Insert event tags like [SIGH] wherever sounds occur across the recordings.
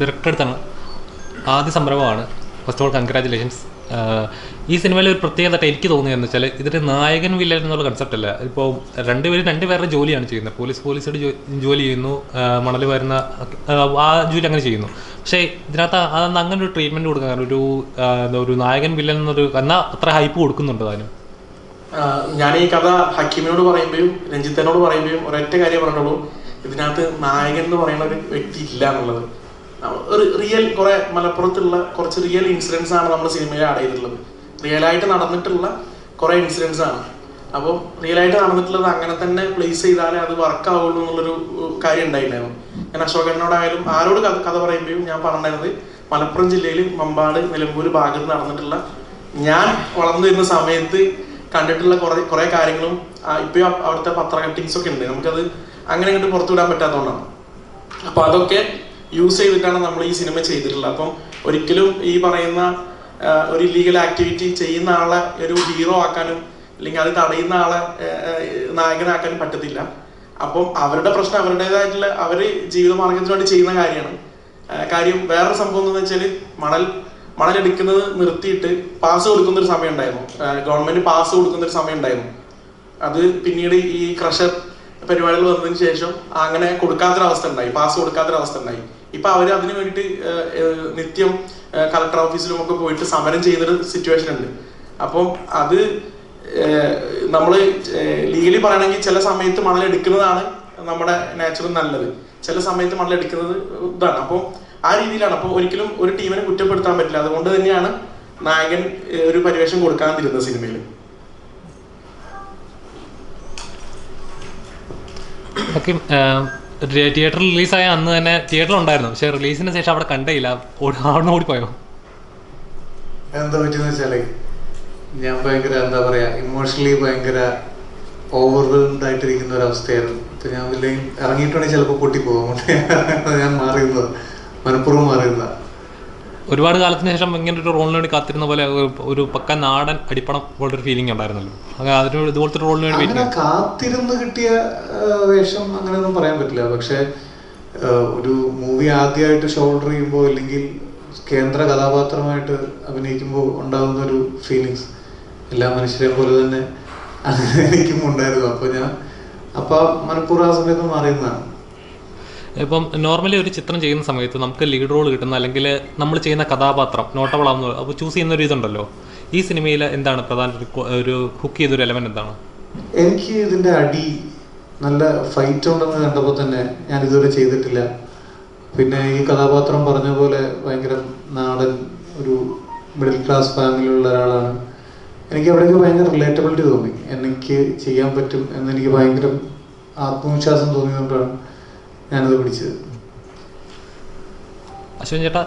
Director അടുത്താണ് ആദ്യ സംരംഭമാണ്. ഫസ്റ്റ് ഓൾ കൺഗ്രാറ്റുലേഷൻസ് ഈ സിനിമയിൽ ഒരു പ്രത്യേകത എനിക്ക് തോന്നിയെന്ന് വെച്ചാൽ ഇതൊരു നായകൻ വില്ലൻ എന്നുള്ള കൺസെപ്റ്റ് അല്ല. ഇപ്പോൾ രണ്ടുപേരും രണ്ടുപേരുടെ ജോലിയാണ് ചെയ്യുന്നത്. പോലീസ് പോലീസോട് ജോലി ചെയ്യുന്നു. മണൽ വരുന്ന ആ, ജോലി അങ്ങനെ ചെയ്യുന്നു. പക്ഷേ ഇതിനകത്ത് അതൊന്ന് അങ്ങനെ ഒരു ട്രീറ്റ്മെന്റ് കൊടുക്കാൻ കാരണം ഒരു എന്താ ഒരു നായകൻ വില്ലൻ എന്നൊരു എന്നാൽ അത്ര ഹൈപ്പ് കൊടുക്കുന്നുണ്ട് അതിനും ഞാൻ ഈ കഥ ഹക്കീമിനോട് പറയുമ്പോഴും രഞ്ജിത്തനോട് പറയുമ്പോഴും ഒരൊറ്റ കാര്യം പറഞ്ഞുള്ളൂ. ഇതിനകത്ത് നായകൻ എന്ന് പറയുന്ന ഒരു വ്യക്തി ഇല്ല എന്നുള്ളത്. റിയൽ കുറെ മലപ്പുറത്തുള്ള കുറച്ച് റിയൽ ഇൻസിഡൻസ് ആണ് നമ്മുടെ സിനിമയിൽ ആഡ് ചെയ്തിട്ടുള്ളത്. റിയൽ ആയിട്ട് നടന്നിട്ടുള്ള കുറെ ഇൻസിഡൻസ് ആണ്. അപ്പോൾ റിയൽ ആയിട്ട് നടന്നിട്ടുള്ളത് അങ്ങനെ തന്നെ പ്ലേസ് ചെയ്താലേ അത് വർക്ക് ആവുള്ളൂ എന്നുള്ളൊരു കാര്യം ഉണ്ടായിട്ടുണ്ടായിരുന്നു ഞാൻ അശോകനോടായാലും ആരോട് കഥ കഥ പറയുമ്പോഴും ഞാൻ പറഞ്ഞിരുന്നത് മലപ്പുറം ജില്ലയിൽ മമ്പാട് നിലമ്പൂർ ഭാഗത്ത് നടന്നിട്ടുള്ള ഞാൻ വളർന്നു വരുന്ന സമയത്ത് കണ്ടിട്ടുള്ള കുറെ കുറെ കാര്യങ്ങളും ഇപ്പോഴും അവിടുത്തെ പത്ര കട്ടിങ്സ് ഒക്കെ ഉണ്ട്. നമുക്കത് അങ്ങനെ അങ്ങോട്ട് പുറത്തുവിടാൻ പറ്റാത്തതുകൊണ്ടാണ്. അപ്പൊ അതൊക്കെ യൂസ് ചെയ്തിട്ടാണ് നമ്മൾ ഈ സിനിമ ചെയ്തിട്ടുള്ളത്. അപ്പം ഒരിക്കലും ഈ പറയുന്ന ഒരു ഇല്ലീഗൽ ആക്ടിവിറ്റി ചെയ്യുന്ന ആളെ ഒരു ഹീറോ ആക്കാനും അല്ലെങ്കിൽ അത് തടയുന്ന ആളെ നായകനാക്കാനും പറ്റത്തില്ല. അപ്പം അവരുടെ പ്രശ്നം അവരുടേതായിട്ടുള്ള അവർ ജീവിതമാർഗത്തിന് വേണ്ടി ചെയ്യുന്ന കാര്യമാണ്. കാര്യം വേറൊരു സംഭവം എന്ന് വെച്ചാൽ മണൽ മണലെടുക്കുന്നത് നിർത്തിയിട്ട് പാസ് കൊടുക്കുന്ന ഒരു സമയം ഉണ്ടായിരുന്നു ഗവൺമെന്റ് പാസ് കൊടുക്കുന്ന ഒരു സമയം ഉണ്ടായിരുന്നു അത് പിന്നീട് ഈ ക്രഷർ പരിപാടികൾ വന്നതിന് ശേഷം അങ്ങനെ കൊടുക്കാത്തൊരവസ്ഥ ഉണ്ടായി പാസ് കൊടുക്കാത്തൊരവസ്ഥ ഉണ്ടായി ഇപ്പൊ അവർ അതിനു ഏഹ്, നിത്യം കളക്ടർ ഓഫീസിലും ഒക്കെ പോയിട്ട് സമരം ചെയ്യുന്നൊരു സിറ്റുവേഷൻ ഉണ്ട്. അപ്പം അത് നമ്മൾ ലീഗലി പറയണമെങ്കിൽ ചില സമയത്ത് മണൽ എടുക്കുന്നതാണ് നമ്മുടെ നാച്ചുറൽ നല്ലത്. ചില സമയത്ത് മണൽ എടുക്കുന്നത് ഇതാണ്. അപ്പോൾ ആ രീതിയിലാണ്. അപ്പോൾ ഒരിക്കലും ഒരു ടീമിനെ കുറ്റപ്പെടുത്താൻ പറ്റില്ല. അതുകൊണ്ട് തന്നെയാണ് നായകൻ ഒരു പരിവേഷം കൊടുക്കാതിരുന്നത് സിനിമയിൽ ഓക്കെ തിയേറ്ററിൽ റിലീസായ അന്ന് തന്നെ തിയേറ്ററിൽ ഉണ്ടായിരുന്നു പക്ഷെ റിലീസിന് ശേഷം അവിടെ കണ്ടേയില്ല. ഓടി അവിടെ ഓടിപ്പോയോ? എന്താ പറ്റിയെന്ന് വെച്ചാൽ ഞാൻ ഭയങ്കര എന്താ പറയാ ഇമോഷണലി ഭയങ്കര ഓവർവെൽഡ് ആയിട്ടിരിക്കുന്ന ഒരു അവസ്ഥയായിരുന്നു ഇപ്പൊ ഞാൻ വലിയ ഇറങ്ങിയിട്ടുണ്ടെങ്കിൽ ചിലപ്പോൾ പൊട്ടിപ്പോകും [LAUGHS] ഞാൻ മാറിയിരുന്നത്. മനഃപൂർവം മാറിയിരുന്ന ഒരുപാട് കാലത്തിന് ശേഷം ഇങ്ങനെ ഒരു റോളിന് വേണ്ടി കാത്തിരുന്ന പോലെ ഒരു- പക്ക നാടൻ അടിപ്പണം പോലത്തെ ഒരു ഫീലിംഗ് ഉണ്ടായിരുന്നല്ലോ അതിന് ഇതുപോലത്തെ റോളിന് വേണ്ടി കാത്തിരുന്ന് കിട്ടിയ വേഷം അങ്ങനെയൊന്നും പറയാൻ പറ്റില്ല. പക്ഷേ ഒരു മൂവി ആദ്യമായിട്ട് ഷോൾഡർ ചെയ്യുമ്പോൾ അല്ലെങ്കിൽ കേന്ദ്ര കഥാപാത്രമായിട്ട് അഭിനയിക്കുമ്പോൾ ഉണ്ടാകുന്ന ഒരു ഫീലിങ്സ് എല്ലാ മനുഷ്യരെ പോലെ തന്നെ [LAUGHS] അങ്ങനെ എനിക്കും ഉണ്ടായിരുന്നു അപ്പൊ ഞാൻ അപ്പൊ മനഃപൂർവം ആ സമയത്ത് മാറിയുന്നതാണ് ഇപ്പം നോർമലി ഒരു ചിത്രം ചെയ്യുന്ന സമയത്ത് നമുക്ക് ലീഡ് റോൾ കിട്ടുന്ന അല്ലെങ്കിൽ നമ്മൾ ചെയ്യുന്ന കഥാപാത്രം നോട്ടബിൾ ആവുന്ന അപ്പോൾ ചൂസ് ചെയ്യുന്ന ഒരു ഇതുണ്ടല്ലോ. ഈ സിനിമയിൽ എന്താണ് പ്രധാന ഒരു ഹുക്ക് ചെയ്തൊരു എലമെന്റ് എന്താണ്? എനിക്ക് ഇതിന്റെ അടി നല്ല ഫൈറ്റ് ഉണ്ടെന്ന് കണ്ടപ്പോൾ തന്നെ ഞാൻ ഇതുവരെ ചെയ്തിട്ടില്ല. പിന്നെ ഈ കഥാപാത്രം പറഞ്ഞ പോലെ ഭയങ്കര നാടൻ ഒരു മിഡിൽ ക്ലാസ് ഫാമിലിയുള്ള ഒരാളാണ്. എനിക്ക് അവിടെയൊക്കെ ഭയങ്കര റിലേറ്റബിലിറ്റി തോന്നി. എനിക്ക് ചെയ്യാൻ പറ്റും എന്നെനിക്ക് ഭയങ്കര ആത്മവിശ്വാസം തോന്നിയതുകൊണ്ടാണ്. ഞാനത് പിടിച്ചത് അശ്വിൻ ചേട്ടാ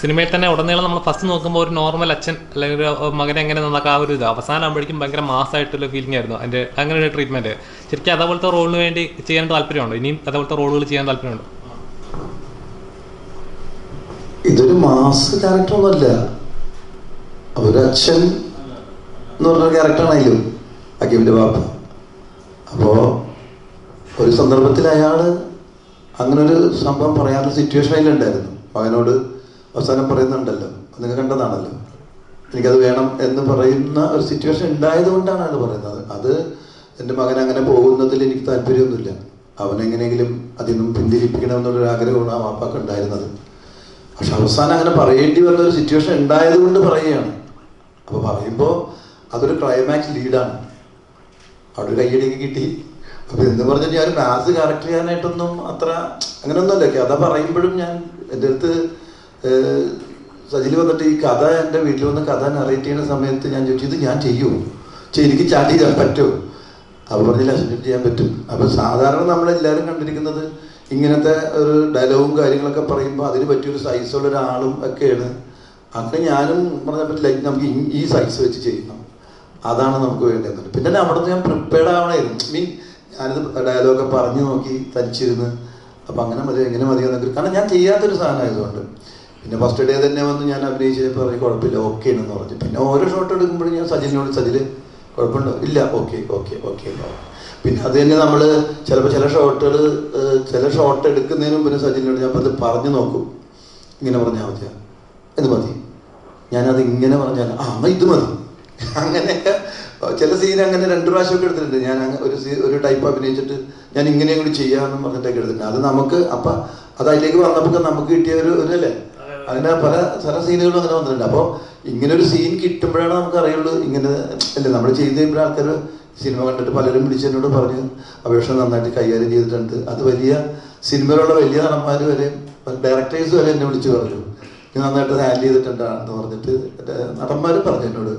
സിനിമയിൽ തന്നെ ഉടനീളം നമ്മൾ ഫസ്റ്റ് നോക്കുമ്പോൾ ഒരു നോർമൽ അച്ഛൻ അല്ലെങ്കിൽ ഒരു മകനെ എങ്ങനെ നന്നാക്കാം ആ ഒരു ഇത്. അവസാനം ആകുമ്പോഴേക്കും ഭയങ്കര മാസമായിട്ടുള്ള ഫീലിംഗ് ആയിരുന്നു. അതിന്റെ അങ്ങനെ ഒരു ട്രീറ്റ്മെന്റ് ശരിക്കും അതേപോലത്തെ റോളിന് വേണ്ടി ചെയ്യാൻ താല്പര്യമുണ്ടോ? ഇനിയും അതേപോലത്തെ റോളുകൾ ചെയ്യാൻ താല്പര്യമുണ്ടോ? ഇതൊരു മാസ് ക്യാരക്ടറൊന്നുമല്ല ഒരു അച്ഛൻ എന്ന് പറഞ്ഞ ക്യാരക്ടറാണെങ്കിലും അക്കീമിന്റെ ബാപ്പ. അപ്പോ ഒരു സന്ദർഭത്തിൽ അയാൾ അങ്ങനെ ഒരു സംഭവം പറയാനുള്ള സിറ്റുവേഷൻ അതിലുണ്ടായിരുന്നു. മകനോട് അവസാനം പറയുന്നുണ്ടല്ലോ. നിങ്ങൾ കണ്ടതാണല്ലോ. എനിക്കത് വേണം എന്ന് പറയുന്ന ഒരു സിറ്റുവേഷൻ ഉണ്ടായത് കൊണ്ടാണ് അയാൾ പറയുന്നത്. അത് എന്റെ മകൻ അങ്ങനെ പോകുന്നതിൽ എനിക്ക് താല്പര്യമൊന്നുമില്ല. അവനെങ്ങനെയെങ്കിലും അതിൽ നിന്നും പിന്തിരിപ്പിക്കണമെന്നുള്ളൊരു ആഗ്രഹമാണ് ആ വാപ്പാക്ക് ഉണ്ടായിരുന്നത്. പക്ഷെ അവസാനം അങ്ങനെ പറയേണ്ടി വന്ന ഒരു സിറ്റുവേഷൻ ഉണ്ടായത് കൊണ്ട് പറയുകയാണ്. അപ്പോൾ പറയുമ്പോൾ അതൊരു ക്ലൈമാക്സ് ലീഡാണ് അവിടെ ഒരു കയ്യടിക്ക് കിട്ടി. അപ്പൊ എന്ന് പറഞ്ഞാൽ ഞാൻ മാത്സ് കറക്റ്റ് ചെയ്യാനായിട്ടൊന്നും അത്ര അങ്ങനെയൊന്നുമല്ല കഥ പറയുമ്പോഴും ഞാൻ എന്റെ അടുത്ത് സജിൽ വന്നിട്ട് ഈ കഥ എന്റെ വീട്ടിൽ വന്ന് കഥ നറേറ്റ് ചെയ്യുന്ന സമയത്ത് ഞാൻ ചോദിച്ചു ഇത് ഞാൻ ചെയ്യൂ? എനിക്ക് ചാറ്റ് ചെയ്യാൻ പറ്റുമോ? അപ്പൊ പറഞ്ഞില്ല അസിസ്റ്റന്റ് ചെയ്യാൻ പറ്റും. അപ്പൊ സാധാരണ നമ്മളെല്ലാവരും കണ്ടിരിക്കുന്നത് ഇങ്ങനത്തെ ഒരു ഡയലോഗും കാര്യങ്ങളൊക്കെ പറയുമ്പോൾ അതിന് പറ്റിയൊരു സൈസുള്ള ഒരാളും ഒക്കെയാണ്. അങ്ങനെ ഞാനും പറഞ്ഞാൽ പറ്റില്ല നമുക്ക് ഈ- സൈസ് വെച്ച് ചെയ്യണം. അതാണ് നമുക്ക് വേണ്ടത് പിന്നെ അവിടെ നിന്ന് ഞാൻ പ്രിപ്പയർഡ് ആവണമായിരുന്നു മീൻ ഞാനിത് ഡയലോഗൊക്കെ പറഞ്ഞു നോക്കി തനിച്ചിരുന്ന്. അപ്പം അങ്ങനെ മതി എങ്ങനെ മതി എന്നൊക്കെ. കാരണം ഞാൻ ചെയ്യാത്തൊരു സാധനമായതുകൊണ്ട് പിന്നെ ഫസ്റ്റ് ഡേ തന്നെ വന്ന് ഞാൻ അഭിനയിച്ചപ്പോൾ പറഞ്ഞു കുഴപ്പമില്ല ഓക്കെ എന്ന് പറഞ്ഞു. പിന്നെ ഓരോ ഷോട്ട് എടുക്കുമ്പോഴും ഞാൻ സജിനോട് സജിൽ കുഴപ്പമുണ്ടോ? ഇല്ല ഓക്കെ ഓക്കെ ഓക്കെ പിന്നെ അത് തന്നെ നമ്മൾ ചിലപ്പോൾ ചില ഷോട്ടുകൾ ചില ഷോട്ട് എടുക്കുന്നതിന് മുമ്പ് സജിനോട് ഞാൻ അത് പറഞ്ഞു നോക്കും. ഇങ്ങനെ പറഞ്ഞാൽ മതിയാ ഇത് മതി. ഞാനത് ഇങ്ങനെ പറഞ്ഞാൽ ആ ഇത് മതി. അങ്ങനെയൊക്കെ ചില സീൻ അങ്ങനെ രണ്ട് പ്രാവശ്യമൊക്കെ എടുത്തിട്ടുണ്ട്. ഞാൻ ഒരു സീ ഒരു ടൈപ്പ് അഭിനയിച്ചിട്ട് ഞാൻ ഇങ്ങനെയും കൂടി ചെയ്യാമെന്ന് പറഞ്ഞിട്ടൊക്കെ എടുത്തിട്ടുണ്ട്. അത് നമുക്ക് അപ്പം അത് അതിലേക്ക് വന്നപ്പോൾ നമുക്ക് കിട്ടിയ ഒരു ഒരല്ലേ? അങ്ങനെ പല പല സീനുകളും അങ്ങനെ വന്നിട്ടുണ്ട്. അപ്പോൾ ഇങ്ങനെ ഒരു സീൻ കിട്ടുമ്പോഴാണ് നമുക്ക് അറിയുള്ളൂ ഇങ്ങനെ അല്ലേ? നമ്മൾ ചെയ്ത് കഴിയുമ്പോൾ ആൾക്കാർ സിനിമ കണ്ടിട്ട് പലരും വിളിച്ചതിനോട് പറഞ്ഞു അപേക്ഷ നന്നായിട്ട് കൈകാര്യം ചെയ്തിട്ടുണ്ട്. അത് വലിയ സിനിമയിലുള്ള വലിയ നടന്മാർ വരെ ഡയറക്ടേഴ്സ് വരെ എന്നെ വിളിച്ച് പറഞ്ഞു. നന്നായിട്ട് ഹാൻഡിൽ ചെയ്തിട്ടുണ്ടാണെന്ന് പറഞ്ഞിട്ട് നടന്മാർ പറഞ്ഞു എന്നോട്.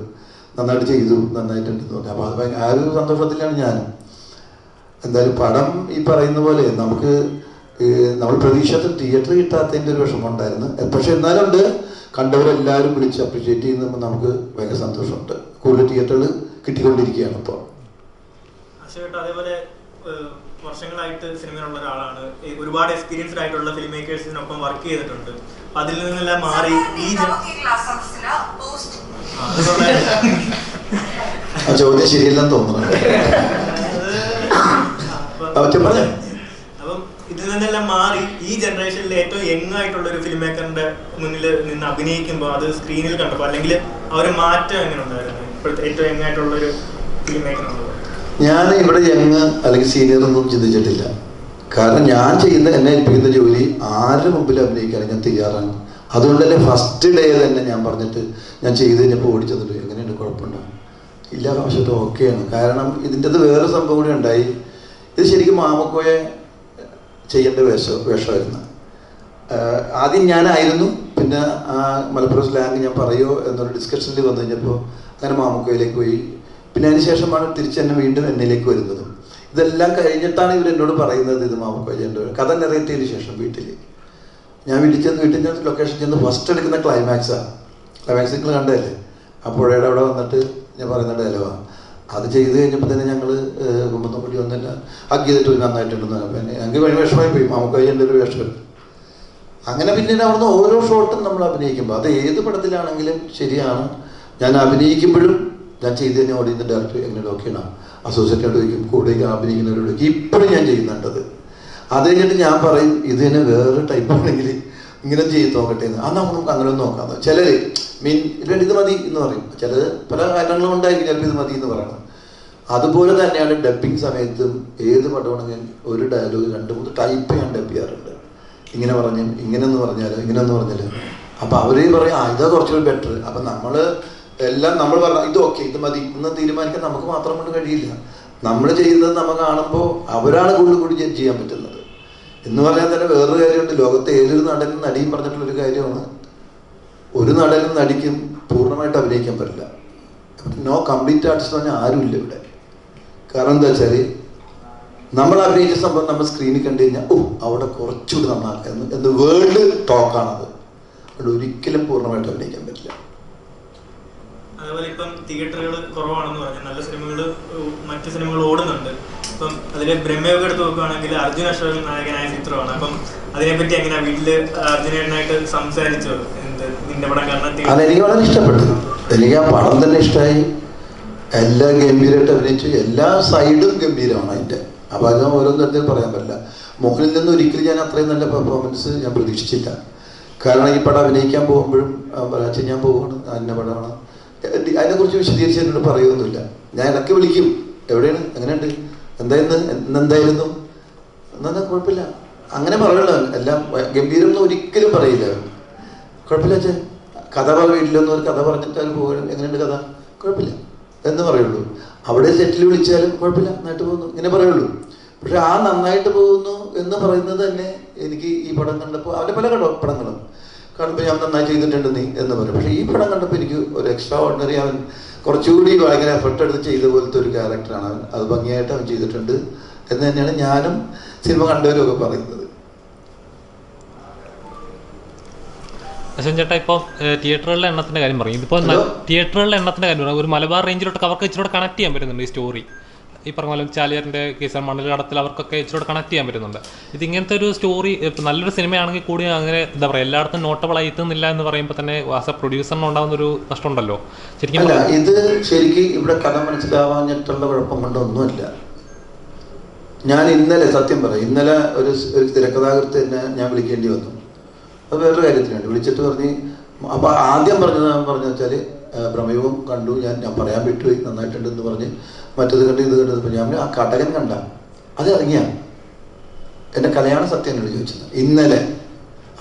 നന്നായിട്ട് ചെയ്തു നന്നായിട്ടുണ്ടെന്ന് പറഞ്ഞു അപ്പോൾ അത് ആ ഒരു സന്തോഷത്തിലാണ് ഞാൻ എന്തായാലും പടം ഈ പറയുന്ന പോലെ നമുക്ക് നമ്മൾ പ്രതീക്ഷത്തിൽ തിയേറ്റർ കിട്ടാത്തതിന്റെ ഒരു വിഷമം ഉണ്ടായിരുന്നു പക്ഷെ എന്നാലും ഉണ്ട് കണ്ടവരെല്ലാവരും വിളിച്ച് അപ്രീഷിയേറ്റ് ചെയ്യുന്ന നമുക്ക് ഭയങ്കര സന്തോഷമുണ്ട്. കൂടുതൽ തിയേറ്ററുകൾ കിട്ടിക്കൊണ്ടിരിക്കുകയാണ് ഇപ്പോൾ. അതേപോലെ വർഷങ്ങളായിട്ട് സിനിമയിലുള്ള ഒരാളാണ്. ഒരുപാട് എക്സ്പീരിയൻസ്ഡ് ആയിട്ടുള്ള ഫിലിം മേക്കേഴ്സിനൊപ്പം വർക്ക് ചെയ്തിട്ടുണ്ട് അതിൽ നിന്നെല്ലാം മാറി ഈ ചോദ്യം ശരിയല്ലെന്ന് തോന്നുന്നു. അപ്പൊ- ഇതിൽ നിന്നെല്ലാം മാറി ഈ ജനറേഷനിലെ ഏറ്റവും യങ് ആയിട്ടുള്ള ഒരു ഫിലിം മേക്കറിന്റെ മുന്നിൽ നിന്ന് അഭിനയിക്കുമ്പോൾ അത് സ്ക്രീനിൽ കണ്ടപ്പോൾ അല്ലെങ്കിൽ അവരെ മാറ്റം എങ്ങനെ ഉണ്ടായിരുന്നു? ഇപ്പോഴത്തെ ഏറ്റവും യങ് ആയിട്ടുള്ള ഒരു ഫിലിം മേക്കർ എന്നുള്ളത് ഞാൻ ഇവിടെ യങ് അല്ലെങ്കിൽ സീനിയർ ഒന്നും ചിന്തിച്ചിട്ടില്ല. കാരണം ഞാൻ ചെയ്യുന്ന എന്നെ ഏൽപ്പിക്കുന്ന ജോലി ആരുടെ മുമ്പിൽ അഭിനയിക്കാൻ ഞാൻ തയ്യാറാണ്. അതുകൊണ്ട് തന്നെ ഫസ്റ്റ് ഡേ തന്നെ ഞാൻ പറഞ്ഞിട്ട് ഞാൻ ചെയ്ത് കഴിഞ്ഞപ്പോൾ ഓടിച്ചെന്നിട്ട് എങ്ങനെയുണ്ട്? കുഴപ്പമുണ്ടോ? ഇല്ല പക്ഷേ ഓക്കെയാണ് കാരണം ഇതിന്റെ അത് വേറെ സംഭവം കൂടി ഉണ്ടായി. ഇത് ശരിക്കും മാമക്കോയെ ചെയ്യേണ്ട വേഷം വേഷമായിരുന്നു. ആദ്യം ഞാനായിരുന്നു. പിന്നെ മലപ്പുറം സ്ലാങ് ഞാൻ പറയുമോ എന്നൊരു ഡിസ്കഷനിൽ വന്നു കഴിഞ്ഞപ്പോൾ അങ്ങനെ മാമക്കോയിലേക്ക് പോയി. പിന്നെ അതിനുശേഷമാണ് തിരിച്ച് എന്നെ വീണ്ടും എന്നിലേക്ക് വരുന്നത്. ഇതെല്ലാം കഴിഞ്ഞിട്ടാണ് ഇവർ എന്നോട് പറയുന്നത് ഇത് മാമക്കോജന്റെ കഥ നെറേറ്റ് ചെയ്തതിന് ശേഷം വീട്ടിൽ ഞാൻ വീട്ടിൽ ചെന്ന് വീട്ടിൽ ചെന്ന് ലൊക്കേഷൻ ചെന്ന് ഫസ്റ്റ് എടുക്കുന്ന ക്ലൈമാക്സാണ് ക്ലൈമാക്സ് നിങ്ങൾ കണ്ടതല്ലേ? ആ പുഴയുടെ അവിടെ വന്നിട്ട് ഞാൻ പറയുന്ന ഡയലോഗാണ് അത് ചെയ്ത് കഴിഞ്ഞപ്പോൾ തന്നെ ഞങ്ങൾ കുമ്പത്തമ്പടി ഒന്നല്ല ഹഗ് ചെയ്തിട്ട് ഒരു നന്നായിട്ടുണ്ടെന്ന്. പിന്നെ ഞങ്ങൾക്ക് ഭയങ്കര വിഷമായി പോയി. മാമുക്കോ ചെയ്യേണ്ട ഒരു വേഷം അങ്ങനെ പിന്നീട് അവിടുന്ന് ഓരോ ഷോട്ടും നമ്മൾ അഭിനയിക്കുമ്പോൾ അത് ഏത് പടത്തിലാണെങ്കിലും ശരിയാണ്. ഞാൻ അഭിനയിക്കുമ്പോഴും ഞാൻ ചെയ്ത് തന്നെ ഓടിയുന്ന ഡയറക്ടർ എങ്ങനെ അസോസിയേറ്റ് അസോസിയേറ്റോട് ചോദിക്കും കൂടെ അഭിനയിക്കുന്നവരോട് ചോദിക്കും. ഇപ്പോഴും ഞാൻ ചെയ്യുന്നുണ്ടത്. അത് കഴിഞ്ഞിട്ട് ഞാൻ പറയും ഇത് തന്നെ ടൈപ്പ് ആണെങ്കിൽ ഇങ്ങനെ ചെയ്ത് നോക്കട്ടെ എന്ന്. അന്ന് നമുക്ക് അങ്ങനെ നോക്കാം ചിലർ മീൻ ഇത് മതി എന്ന് പറയും. ചില പല കാരണങ്ങളും ഉണ്ടായിരിക്കും ചിലപ്പോൾ ഇത് മതി എന്ന് പറയണം. അതുപോലെ തന്നെയാണ് ഡബ്ബിങ് സമയത്തും ഏത് പടമാണെങ്കിലും ഒരു ഡയലോഗ് രണ്ട് മൂന്ന് ടൈപ്പ് ഞാൻ ഡബ് ചെയ്യാറുണ്ട്. ഇങ്ങനെ പറഞ്ഞു ഇങ്ങനെ എന്ന് പറഞ്ഞാൽ ഇങ്ങനെ എന്ന് പറഞ്ഞാൽ അപ്പൊ അവർ പറയും ആ ഇതാ കുറച്ചുകൂടി ബെറ്റർ അപ്പം നമ്മൾ എല്ലാം നമ്മൾ പറഞ്ഞ ഇത് ഓക്കെ ഇത് മതി. എന്ന് തീരുമാനിക്കാൻ നമുക്ക് മാത്രം കൊണ്ട് കഴിയില്ല. നമ്മൾ ചെയ്യുന്നത് നമ്മൾ കാണുമ്പോൾ അവരാണ് കൂടുതൽ കൂടി ജഡ്ജ് ചെയ്യാൻ പറ്റുന്നത്. എന്ന് പറഞ്ഞാൽ തന്നെ വേറൊരു കാര്യമുണ്ട്. ലോകത്തെ ഏതൊരു നടനും നടിയും പറഞ്ഞിട്ടുള്ളൊരു കാര്യമാണ്. ഒരു നടനും നടിക്കും പൂർണമായിട്ട് അഭിനയിക്കാൻ പറ്റില്ല. നോ കംപ്ലീറ്റ് ആർട്ടിസ്റ്റ് എന്ന് പറഞ്ഞാൽ ആരുമില്ല ഇവിടെ. കാരണം എന്താ വെച്ചാൽ നമ്മൾ അഭിനയിച്ച സംഭവം നമ്മൾ സ്ക്രീനിൽ കണ്ടു കഴിഞ്ഞാൽ ഓ അവിടെ കുറച്ചുകൂടി നന്നാക്കാം. എന്ന് എന്ന് വേൾഡ് ടോക്കാണത് അവിടെ ഒരിക്കലും പൂർണമായിട്ട് അഭിനയിക്കാൻ പറ്റില്ല. അതേപോലെ ഇപ്പം തിയേറ്ററുകൾ കുറവാണെന്ന് പറഞ്ഞു നല്ല സിനിമകൾ മറ്റു സിനിമകൾ ഓടുന്നുണ്ട്. ഇപ്പം അതിലെ ബ്രഹ്മയൊക്കെ എടുത്ത് നോക്കുകയാണെങ്കിൽ അർജുൻ അശോകൻ നായകനായ ചിത്രമാണ്. അപ്പം അതിനെപ്പറ്റി എങ്ങനെയാ വീട്ടിൽ അർജുനായിട്ട് സംസാരിച്ചു? എന്ത് നിന്റെ പടം കാരണം എനിക്ക് വളരെ ഇഷ്ടപ്പെട്ടു എനിക്ക് ആ പടം തന്നെ ഇഷ്ടമായി എല്ലാം ഗംഭീരമായിട്ട് അഭിനയിച്ചു. എല്ലാ സൈഡും ഗംഭീരമാണ് അതിന്റെ അപ്പോൾ അത് ഓരോ തരത്തിൽ പറയാൻ പറ്റില്ല. മുകളിൽ നിന്ന് ഒരിക്കലും ഞാൻ അത്രയും നല്ല പെർഫോമൻസ് ഞാൻ പ്രതീക്ഷിച്ചില്ല. കാരണം ഈ പടം അഭിനയിക്കാൻ പോകുമ്പോഴും പറയാച്ച ഞാൻ പോവുകയാണ്. അതിന്റെ പടമാണ്. അതിനെക്കുറിച്ച് വിശദീകരിച്ച് എന്നോട് പറയുമൊന്നുമില്ല ഞാൻ ഇടയ്ക്ക് വിളിക്കും. എവിടെയാണ്? എങ്ങനെയുണ്ട്? എന്തായിരുന്നു? എന്തായിരുന്നു എന്നാ കുഴപ്പമില്ല. അങ്ങനെ പറയുള്ളൂ. എല്ലാം ഗംഭീരം എന്ന് ഒരിക്കലും പറയില്ല. കുഴപ്പമില്ല അച്ഛൻ. കഥ വീട്ടിലൊന്നും ഒരു കഥ പറഞ്ഞിട്ട് അവർ പോകും എങ്ങനെയുണ്ട് കഥ? കുഴപ്പമില്ല. എന്ന് പറയുള്ളൂ. അവിടെ സെറ്റിൽ വിളിച്ചാലും കുഴപ്പമില്ല. നന്നായിട്ട് പോകുന്നു. ഇങ്ങനെ പറയുള്ളൂ. പക്ഷെ ആ നന്നായിട്ട് പോകുന്നു എന്ന് പറയുന്നത് തന്നെ എനിക്ക് ഈ പടം കണ്ടപ്പോൾ അവന്റെ പല കണ്ടോ? പടങ്ങളും. കാണുമ്പോൾ ഞാൻ നന്നായി ചെയ്തിട്ടുണ്ട് നീ എന്ന് പറയും പക്ഷേ ഈ പടം കണ്ടപ്പോൾ എനിക്ക് ഒരു എക്സ്ട്രാ ഓർഡിനറി അവൻ കുറച്ചുകൂടി ഭയങ്കര എഫർട്ട് എടുത്ത് ചെയ്ത പോലത്തെ ഒരു ക്യാരക്ടറാണ് അവൻ. അത് ഭംഗിയായിട്ട് അവൻ ചെയ്തിട്ടുണ്ട് എന്ന് തന്നെയാണ് ഞാനും സിനിമ കണ്ടവരും ഒക്കെ പറയുന്നത്. അശ്വൻ ചേട്ടാ ഇപ്പോൾ തിയേറ്ററുകളുടെ എണ്ണത്തിന്റെ കാര്യം പറയും ഇതിപ്പോൾ? തിയേറ്ററുകളുടെ എണ്ണത്തിന്റെ കാര്യം പറയും ഒരു മലബാർ റേഞ്ചിലോട്ട് അവർക്ക് ഇച്ചിരി കണക്ട് ചെയ്യാൻ പറ്റുന്നുണ്ട് ഈ സ്റ്റോറി ഈ പറഞ്ഞ പോലെ ചാലിയാറിന്റെ കേസ് മണൽകടത്തിൽ അവർക്കൊക്കെ ഇച്ചിരി കണക്ട് ചെയ്യാൻ പറ്റുന്നുണ്ട്. ഇത് ഇങ്ങനത്തെ ഒരു സ്റ്റോറി ഇപ്പം നല്ലൊരു സിനിമയാണെങ്കിൽ കൂടി അങ്ങനെ എന്താ പറയുക എല്ലായിടത്തും നോട്ടബിൾ ആയി എത്തുന്നില്ല എന്ന് പറയുമ്പോൾ തന്നെ ആസ് എ പ്രൊഡ്യൂസറിന് ഉണ്ടാകുന്ന ഒരു നഷ്ടമുണ്ടല്ലോ. ശരിക്കും ഇത് ശരിക്കും ഇവിടെ കഥ മനസ്സിലാവാഞ്ഞിട്ടുള്ള കുഴപ്പം കൊണ്ടൊന്നുമല്ല ഞാൻ ഇന്നലെ സത്യം പറയാം ഇന്നലെ ഒരു ഒരു തിരക്കഥാകൃത്ത് തന്നെ ഞാൻ വിളിക്കേണ്ടി വന്നു. അത് വേറൊരു കാര്യത്തിന് വേണ്ടി വിളിച്ചിട്ട് പറഞ്ഞ് അപ്പോൾ ആദ്യം പറഞ്ഞത് ഞാൻ പറഞ്ഞു വെച്ചാൽ പ്രമേയവും കണ്ടു. ഞാൻ ഞാൻ പറയാൻ വിട്ടുപോയി. നന്നായിട്ടുണ്ട് എന്ന് പറഞ്ഞ് മറ്റത് കണ്ട് ഇത് കണ്ടത് ഞാൻ ആ കടകൻ കണ്ട. അത് ഇറങ്ങിയ. എന്റെ കലയാണ് സത്യം എന്നോട് ചോദിച്ചത്. ഇന്നലെ.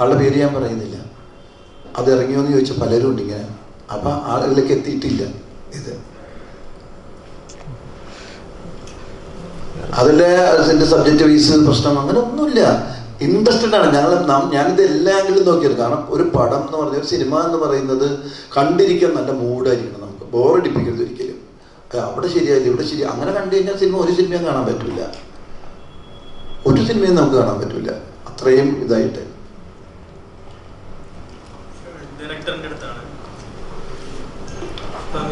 ആളുടെ പേര് ഞാൻ പറയുന്നില്ല. അത് ഇറങ്ങിയോ? എന്ന് ചോദിച്ച പലരും ഉണ്ട് ഇങ്ങനെ. അപ്പം ആളുകളിലേക്ക് എത്തിയിട്ടില്ല ഇത്. അതിന്റെ അതിന്റെ സബ്ജക്റ്റ് വൈസ് പ്രശ്നം അങ്ങനെ ഒന്നുമില്ല. ഇൻട്രസ്റ്റഡ് ആണ്. ഞങ്ങൾ നാം- ഞാനിത് എല്ലാ ആംഗിളും നോക്കിയത്. കാരണം ഒരു പടം എന്ന് പറഞ്ഞ ഒരു സിനിമ എന്ന് പറയുന്നത് കണ്ടിരിക്കാൻ നല്ല മൂഡായിരിക്കണം നമുക്ക്. ബോറടിപ്പിക്കരുത് ഒരിക്കലും. അവിടെ ശരിയായില്ല ഇവിടെ ശരി അങ്ങനെ കണ്ടു കഴിഞ്ഞാൽ സിനിമ ഒരു സിനിമയും കാണാൻ പറ്റില്ല. ഒരു സിനിമയും നമുക്ക് കാണാൻ പറ്റില്ല. അത്രയും ഇതായിട്ട്. ഡയറക്ടറിന്റെ അടുത്താണ്.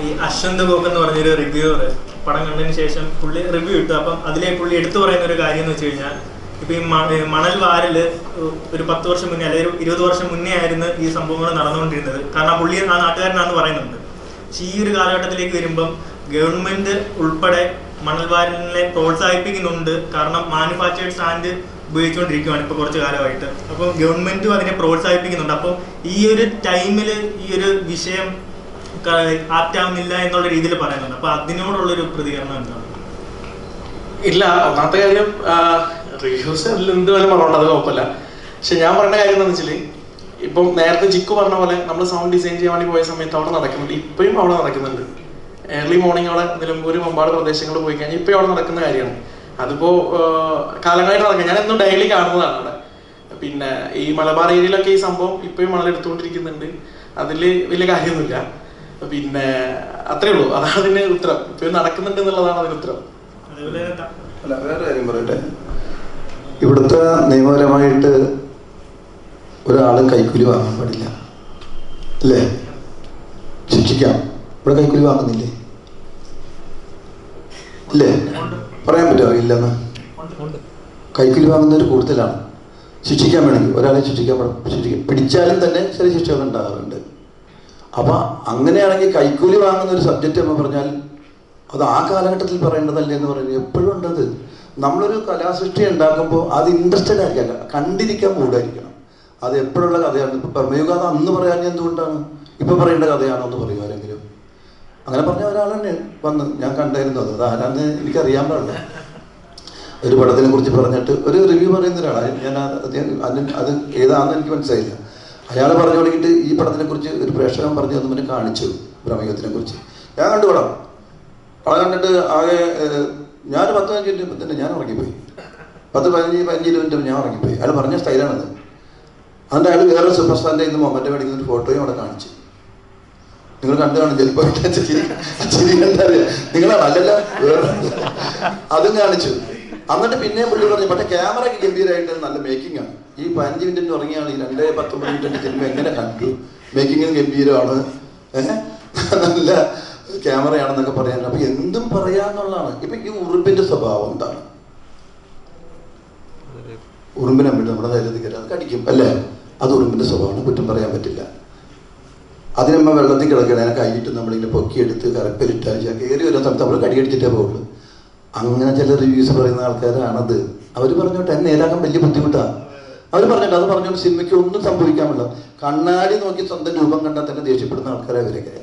ഈ അശ്വന്ത് ഗോപ് എന്ന് പറഞ്ഞൊരു റിവ്യൂവർ പടം കണ്ടതിന് ശേഷം പുള്ളി റിവ്യൂ ഇട്ടു. അപ്പം അതിലെ പുള്ളി എടുത്തു പറയുന്ന ഒരു കാര്യം എന്ന് വെച്ച് കഴിഞ്ഞാൽ ഇപ്പൊ ഈ മണൽ വാരൽ ഒരു പത്ത് വർഷം മുന്നേ അല്ലെങ്കിൽ ഒരു ഇരുപത് വർഷം മുന്നേ ആയിരുന്നു ഈ സംഭവങ്ങൾ നടന്നുകൊണ്ടിരുന്നത്. കാരണം ആ പുള്ളി ആ നാട്ടുകാരനാന്ന് പറയുന്നുണ്ട്. പക്ഷെ ഈ ഒരു കാലഘട്ടത്തിലേക്ക് വരുമ്പം ഗവൺമെന്റ് ഉൾപ്പെടെ മണൽ വാരലിനെ പ്രോത്സാഹിപ്പിക്കുന്നുണ്ട്. കാരണം മാനുഫാക്ചേർഡ് സാൻഡ് ഉപയോഗിച്ചുകൊണ്ടിരിക്കുകയാണ് ഇപ്പൊ കുറച്ച് കാലമായിട്ട്. അപ്പോൾ ഗവൺമെന്റും അതിനെ പ്രോത്സാഹിപ്പിക്കുന്നുണ്ട്. അപ്പോൾ ഈ ഒരു ടൈമിൽ ഈ ഒരു വിഷയം ആപ്റ്റാവുന്നില്ല എന്നുള്ള രീതിയിൽ പറയുന്നുണ്ട്. അപ്പൊ അതിനോടുള്ളൊരു പ്രതികരണം എന്താണ്? ഇല്ല ഒന്നാമത്തെ കാര്യം റിവ്യൂസ് എന്ത് വേണം പറഞ്ഞോണ്ട് അത് കുഴപ്പമില്ല. പക്ഷെ ഞാൻ പറഞ്ഞ കാര്യം എന്താണെന്ന് വെച്ചാൽ ഇപ്പം നേരത്തെ ജിക്കു പറഞ്ഞ പോലെ നമ്മൾ സൗണ്ട് ഡിസൈൻ ചെയ്യാൻ വേണ്ടി പോയ സമയത്ത് അവിടെ നടക്കുന്നുണ്ട്. ഇപ്പോഴും അവിടെ നടക്കുന്നുണ്ട്. ഏർലി മോർണിംഗ് അവിടെ നിലമ്പൂർ മമ്പാട് പ്രദേശങ്ങളിൽ പോയി കഴിഞ്ഞാൽ ഇപ്പോഴും അവിടെ നടക്കുന്ന കാര്യമാണ്. അതിപ്പോ കാലങ്ങളായിട്ട് നടക്കുക ഞാൻ എന്നും ഡെയിലി കാണുന്നതാണ് അവിടെ. പിന്നെ ഈ മലബാർ ഏരിയയിലൊക്കെ ഈ സംഭവം ഇപ്പോഴും മണലെടുത്തുകൊണ്ടിരിക്കുന്നുണ്ട് അതിൽ വലിയ കാര്യമൊന്നുമില്ല. പിന്നെ അത്രേ ഉള്ളൂ. അതാണ് അതിന് ഉത്തരം. ഇപ്പോഴും നടക്കുന്നുണ്ട് എന്നുള്ളതാണ് അതിന് ഉത്തരം. അതേപോലെ വേറെ കാര്യം പറയട്ടെ. ഇവിടുത്തെ നിയമപരമായിട്ട് ഒരാൾ കൈക്കൂലി വാങ്ങാൻ പാടില്ല. അല്ലേ? ശിക്ഷിക്കാം. ഇവിടെ കൈക്കൂലി വാങ്ങുന്നില്ലേ? ഇല്ലേ? പറയാൻ പറ്റുമോ? ഇല്ലെന്ന്? കൈക്കൂലി വാങ്ങുന്നവർ കൂടുതലാണ്. ശിക്ഷിക്കാൻ വേണമെങ്കിൽ ഒരാളെ ശിക്ഷിക്കാൻ ശിക്ഷിക്കാം പിടിച്ചാലും തന്നെ ചില ശിക്ഷകൾ ഉണ്ടാകാറുണ്ട്. അപ്പൊ അങ്ങനെയാണെങ്കിൽ കൈക്കൂലി വാങ്ങുന്ന ഒരു സബ്ജക്റ്റ് എന്ന് പറഞ്ഞാൽ അത് ആ കാലഘട്ടത്തിൽ പറയേണ്ടതല്ലേ എന്ന് പറയുന്നത് എപ്പോഴും ഉണ്ടത്. നമ്മളൊരു കലാസൃഷ്ടി ഉണ്ടാക്കുമ്പോൾ അത് ഇൻട്രസ്റ്റഡ് ആയിരിക്കാം കണ്ടിരിക്കാൻ മൂടായിരിക്കണം അത് എപ്പോഴുള്ള കഥയാണ്. ഇപ്പൊ പ്രമേയുക അത് അന്ന് പറയാൻ എന്തുകൊണ്ടാണ്? ഇപ്പൊ പറയേണ്ട കഥയാണോ എന്ന് പറയും ആരെങ്കിലും. അങ്ങനെ പറഞ്ഞ ഒരാൾ തന്നെ വന്ന് ഞാൻ കണ്ടായിരുന്നു. അത് അതാരാന്ന് എനിക്കറിയാൻ പാടില്ല. ഒരു പടത്തിനെ കുറിച്ച് പറഞ്ഞിട്ട് ഒരു റിവ്യൂ പറയുന്ന ഒരാളാണ് ഞാൻ അതിന് അത് ഏതാണെന്ന് എനിക്ക് മനസ്സിലായില്ല. അയാൾ പറഞ്ഞു തുടങ്ങിയിട്ട് ഈ പടത്തിനെ കുറിച്ച് ഒരു പ്രേക്ഷകൻ പറഞ്ഞു തന്നെ. കാണിച്ചു. പ്രമേയത്തിനെ കുറിച്ച്. ഞാൻ കണ്ടു പടം. പടം കണ്ടിട്ട് ആകെ ഞാൻ പത്ത് പതിനഞ്ച് മിനിറ്റ് തന്നെ ഞാൻ ഉറങ്ങിപ്പോയി. പത്ത് പതിനഞ്ച് പതിനഞ്ച് മിനിറ്റ് ഞാൻ ഉറങ്ങിപ്പോയി. അയാൾ പറഞ്ഞ സ്റ്റൈലാണത് അതിന്റെ അയാൾ വേറെ സൂപ്പർ സ്റ്റാറിന്റെ ഇന്ന് മൊമെന്റ് മേടിക്കുന്ന ഒരു ഫോട്ടോയും അവിടെ കാണിച്ചു. നിങ്ങൾ കണ്ടു കാണും ചിലപ്പോൾ നിങ്ങളാണ് അല്ലല്ല വേറെ അതും കാണിച്ചു. എന്നിട്ട് പിന്നെയും പുള്ളി പറഞ്ഞു പക്ഷേ ക്യാമറയ്ക്ക് ഗംഭീരമായിട്ട് നല്ല മേക്കിംഗ് ആണ്. ഈ പതിനഞ്ച് മിനിറ്റ് ഉറങ്ങിയാണ് ഈ രണ്ടേ പത്തൊമ്പത് മിനിറ്റ് സിനിമ എങ്ങനെ കണ്ടു? മേക്കിങ്ങിന് ഗംഭീരമാണ്. ഏഹ്? നല്ല ക്യാമറയാണെന്നൊക്കെ പറയാൻ. അപ്പൊ എന്തും പറയാന്നുള്ളതാണ്. ഇപ്പൊ ഈ ഉറുമ്പിന്റെ സ്വഭാവം എന്താണ്? ഉറുമ്പിനെ വിട്ട് നമ്മുടെ ധൈര്യത്തിൽ കയറി അത് കടിക്കും അല്ലേ? അത് ഉറുമ്പിന്റെ സ്വഭാവമാണ്. കുറ്റം പറയാൻ പറ്റില്ല. അതിനമ്മ വെള്ളത്തിൽ കിടക്കണ കൈയിട്ട് നമ്മളിങ്ങനെ പൊക്കിയെടുത്ത് കറപ്പിലിട്ട് കയറി വരുന്ന സ്ഥലത്ത് നമ്മൾ കടിയടിച്ചിട്ടേ പോകുള്ളൂ അങ്ങനെ ചില റിവ്യൂസ് പറയുന്ന ആൾക്കാരാണത്. അവർ പറഞ്ഞോട്ടെ എന്നെ നേരാക്കാൻ വലിയ ബുദ്ധിമുട്ടാണ് അവർ പറഞ്ഞിട്ട് അത് പറഞ്ഞോണ്ട് സിനിമയ്ക്ക് ഒന്നും സംഭവിക്കാൻ പറ്റില്ല കണ്ണാടി നോക്കി സ്വന്തം രൂപം കണ്ടാൽ തന്നെ ദേഷ്യപ്പെടുന്ന ആൾക്കാരെ അവരൊക്കെ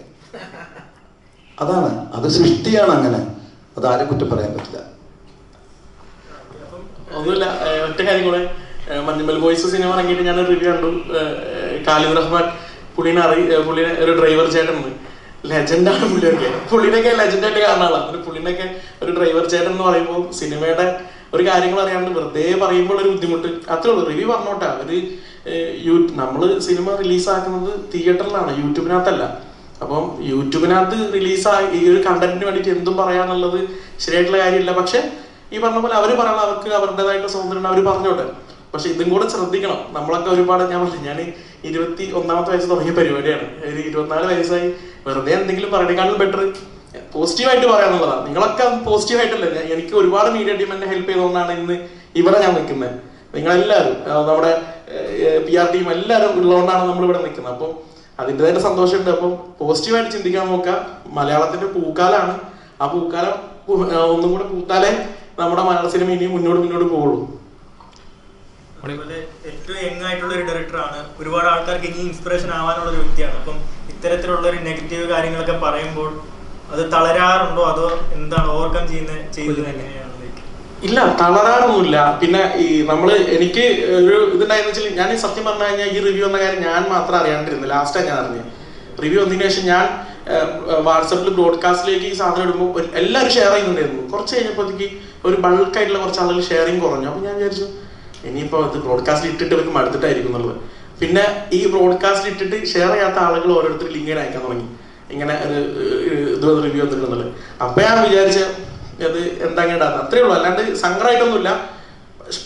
അതാണ്. അത് സൃഷ്ടിയാണ് അങ്ങനെ. അത് ആരും കുറ്റം പറയാൻ പറ്റില്ല. ഒന്നുമില്ല. ഒറ്റ കാര്യം കൂടെ. മഞ്ഞുമൽ ബോയ്സ് സിനിമ ഇറങ്ങിയിട്ട് ഞാൻ റിവ്യൂ കണ്ടു. കാലിദ് റഹ്മാൻ പുള്ളിനെ അറി പുള്ളിനെ ഒരു ഡ്രൈവർ ചേട്ടൻ ലെജൻഡാണ് പുള്ളിയൊക്കെ. പുള്ളിനൊക്കെ ലെജൻഡായിട്ട് കാണുന്ന ആളാണ് ഒരു പുള്ളിനൊക്കെ ഒരു ഡ്രൈവർ ചേട്ടൻ എന്ന് പറയുമ്പോൾ സിനിമയുടെ ഒരു കാര്യങ്ങൾ അറിയാണ്ട് വെറുതെ പറയുമ്പോൾ ഒരു ബുദ്ധിമുട്ട്. അത്രേ ഉള്ളൂ. റിവ്യൂ പറഞ്ഞോട്ടെ. അവർ യൂ നമ്മൾ സിനിമ റിലീസാക്കുന്നത് തിയേറ്ററിലാണ് യൂട്യൂബിനകത്തല്ല. അപ്പം യൂട്യൂബിനകത്ത് റിലീസായി ഈ ഒരു കണ്ടന്റിന് വേണ്ടിയിട്ട് എന്തും പറയാന്നുള്ളത് ശരിയായിട്ടുള്ള കാര്യമില്ല. പക്ഷെ ഈ പറഞ്ഞ പോലെ അവർ പറയണം അവർക്ക് അവരുടേതായിട്ടുള്ള സ്വാതന്ത്ര്യം അവർ പറഞ്ഞോട്ടെ. പക്ഷെ ഇതും കൂടെ ശ്രദ്ധിക്കണം. നമ്മളൊക്കെ ഒരുപാട് ഞാൻ പറഞ്ഞു ഞാൻ ഇരുപത്തി ഒന്നാമത്തെ വയസ്സ് തുടങ്ങിയ പരിപാടിയാണ്. ഒരു ഇരുപത്തിനാല് വയസ്സായി. വെറുതെ എന്തെങ്കിലും പറയണേക്കാളും ബെറ്റർ പോസിറ്റീവായിട്ട് പറയാന്നുള്ളതാണ് നിങ്ങളൊക്കെ പോസിറ്റീവായിട്ടല്ലേ? എനിക്ക് ഒരുപാട് മീഡിയ ടീം എന്നെ ഹെൽപ്പ് ചെയ്തുകൊണ്ടാണ് ഇന്ന് ഇവിടെ ഞാൻ നിൽക്കുന്നത് നിങ്ങളെല്ലാവരും നമ്മുടെ പി ആർ ടീം എല്ലാവരും ഉള്ളതുകൊണ്ടാണ് നമ്മൾ ഇവിടെ നിൽക്കുന്നത് അപ്പം അതിന്റെതായിട്ട് സന്തോഷമുണ്ട്. അപ്പം പോസിറ്റീവായിട്ട് ചിന്തിക്കാൻ നോക്കുക. മലയാളത്തിന്റെ പൂക്കാലാണ്. ആ പൂക്കാലം ഒന്നും കൂടെ പൂത്താലേ നമ്മുടെ മലയാള സിനിമ ഇനി മുന്നോട്ട് മുന്നോട്ട് പോകുള്ളൂ അതുപോലെ ഏറ്റവും യങ് ആയിട്ടുള്ള ഒരു ഡയറക്ടറാണ് ഒരുപാട് ആൾക്കാർക്ക് ഇനി ഇൻസ്പിറേഷൻ ആവാനുള്ള ഒരു വ്യക്തിയാണ്. അപ്പം ഇത്തരത്തിലുള്ള ഒരു നെഗറ്റീവ് കാര്യങ്ങളൊക്കെ പറയുമ്പോൾ അത് തളരാറുണ്ടോ? അതോ എന്താണ് ഓവർകം ചെയ്യുന്ന ചെയ്തത് എങ്ങനെയാണ്? ഇല്ല തളരാറൊന്നുമില്ല പിന്നെ ഈ നമ്മൾ എനിക്ക് ഒരു ഇതുണ്ടായെന്ന് വെച്ചാൽ ഞാൻ സത്യം പറഞ്ഞു കഴിഞ്ഞാൽ ഈ റിവ്യൂ വന്ന കാര്യം ഞാൻ മാത്രം അറിയാണ്ടിരുന്നു ലാസ്റ്റാണ് ഞാൻ അറിഞ്ഞത് റിവ്യൂ വന്നതിന് ശേഷം ഞാൻ വാട്സപ്പിൽ ബ്രോഡ്കാസ്റ്റിലേക്ക് ഈ സാധനം ഇടുമ്പോൾ എല്ലാവരും ഷെയർ ചെയ്യുന്നുണ്ടായിരുന്നു. കുറച്ച് കഴിഞ്ഞപ്പോഴത്തേക്ക് ഒരു ബൾക്കായിട്ടുള്ള കുറച്ച് ആളുകൾ ഷെയറിങ് കുറഞ്ഞു. അപ്പോൾ ഞാൻ വിചാരിച്ചു ഇനിയിപ്പോൾ ഇത് ബ്രോഡ്കാസ്റ്റിൽ ഇട്ടിട്ട് ഇവർക്ക് മടുത്തിട്ടായിരിക്കും എന്നുള്ളത്. പിന്നെ ഈ ബ്രോഡ്കാസ്റ്റിൽ ഇട്ടിട്ട് ഷെയർ ചെയ്യാത്ത ആളുകൾ ഓരോരുത്തർ ലിങ്ക് അയക്കാൻ തുടങ്ങി. ഇങ്ങനെ ഒരു ഇത് റിവ്യൂ വന്നിട്ടുണ്ടെന്നുള്ളത്. അപ്പൊ ഞാൻ വിചാരിച്ച അത് എന്താ ഇടാന്ന് അത്രേ ഉള്ളൂ. അല്ലാണ്ട് സങ്കടമായിട്ടൊന്നുമില്ല